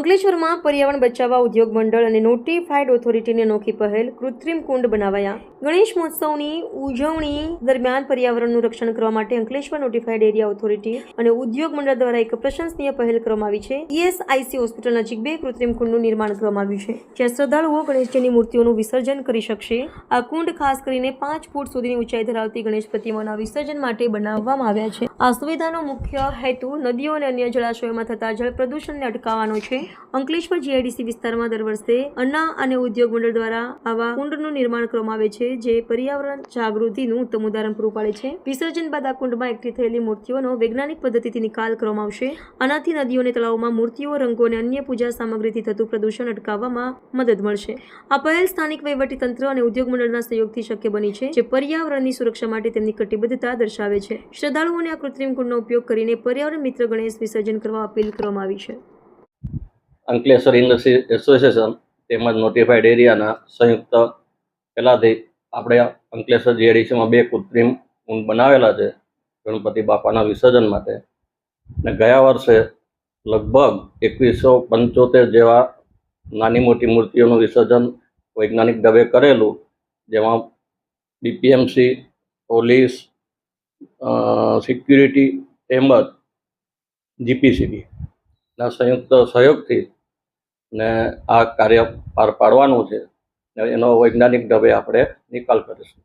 અંકલેશ્વરમાં પર્યાવરણ બચાવવા ઉદ્યોગ મંડળ અને નોટિફાઈડ ઓથોરિટીની અનોખી પહેલ કૃત્રિમ કુંડ બનાવાયા. ગણેશ મહોત્સવની ઉજવણી દરમિયાન પર્યાવરણનું રક્ષણ કરવા માટે અંકલેશ્વર નોટિફાઈડ એરિયા ઓથોરિટી અને ઉદ્યોગ મંડળ દ્વારા એક પ્રશંસનીય પહેલ કરવામાં આવી છે. ઈએસઆઈસી હોસ્પિટલ નજીક બે કૃત્રિમ કુંડનું નિર્માણ કરવામાં આવ્યું છે, જ્યાં શ્રદ્ધાળુઓ ગણેશજીની મૂર્તિઓનું વિસર્જન કરી શકશે. આ કુંડ ખાસ કરીને પાંચ ફૂટ સુધીની ઊંચાઈ ધરાવતી ગણેશ પ્રતિમાના વિસર્જન માટે બનાવવામાં આવ્યા છે. આ સુવિધાનો મુખ્ય હેતુ નદીઓ અને અન્ય જળાશયોમાં થતા જળ પ્રદૂષણને અટકાવવાનો છે. અંકલેશ્વર જીઆઈડીસી વિસ્તારમાં દર વર્ષે અન્ના અને ઉદ્યોગ મંડળ દ્વારા આવા કુંડનું નિર્માણ કરવામાં આવે છે, જે પર્યાવરણ જાગૃતિનું ઉત્તમ ઉદાહરણ પૂરું પાડે છે. વિસર્જન બાદ આ કુંડમાં એકઠી થયેલી મૂર્તિઓનો વૈજ્ઞાનિક પદ્ધતિથી નિકાલ કરવામાં આવશે. આનાથી નદીઓ અને તળાવોમાં મૂર્તિઓ, રંગો અને અન્ય પૂજા સામગ્રીથી થતું પ્રદૂષણ અટકાવવામાં મદદ મળશે. આ પહેલ સ્થાનિક વહીવટીતંત્ર અને ઉદ્યોગ મંડળના સહયોગથી શક્ય બની છે, જે પર્યાવરણની સુરક્ષા માટે તેમની કટિબદ્ધતા દર્શાવે છે. શ્રદ્ધાળુઓને આ કૃત્રિમ કુંડનો ઉપયોગ કરીને પર્યાવરણ મિત્ર ગણેશ વિસર્જન કરવા અપીલ કરવામાં આવી છે. અંકલેશ્વર ઇન્ડસ્ટ્રી એસોસિએશન તેમજ નોટિફાઈડ એરિયાના સંયુક્ત પહેલાંથી આપણે અંકલેશ્વર જીએડીસીમાં બે કૃત્રિમ ઊંડ બનાવેલા છે, ગણપતિ બાપાના વિસર્જન માટે. અને ગયા વર્ષે લગભગ એકવીસો પંચોતેર જેવા નાની મોટી મૂર્તિઓનું વિસર્જન વૈજ્ઞાનિક ઢબે કરેલું, જેમાં બીપીએમસી પોલીસ સિક્યુરિટી તેમજ જીપીસીબી ના સંયુક્ત સહયોગથી ને આ કાર્ય પાર પાડવાનું છે. એનો વૈજ્ઞાનિક ઢબે આપણે નિકાલ કરીશું.